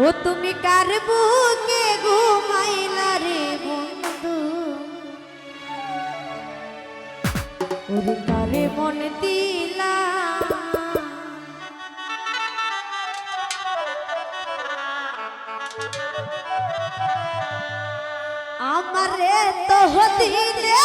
ও তুমি কার বুকে ঘুমাইলা রে বন্ধু? ওরে কারে মন দিলা? আমারে তো হদিলে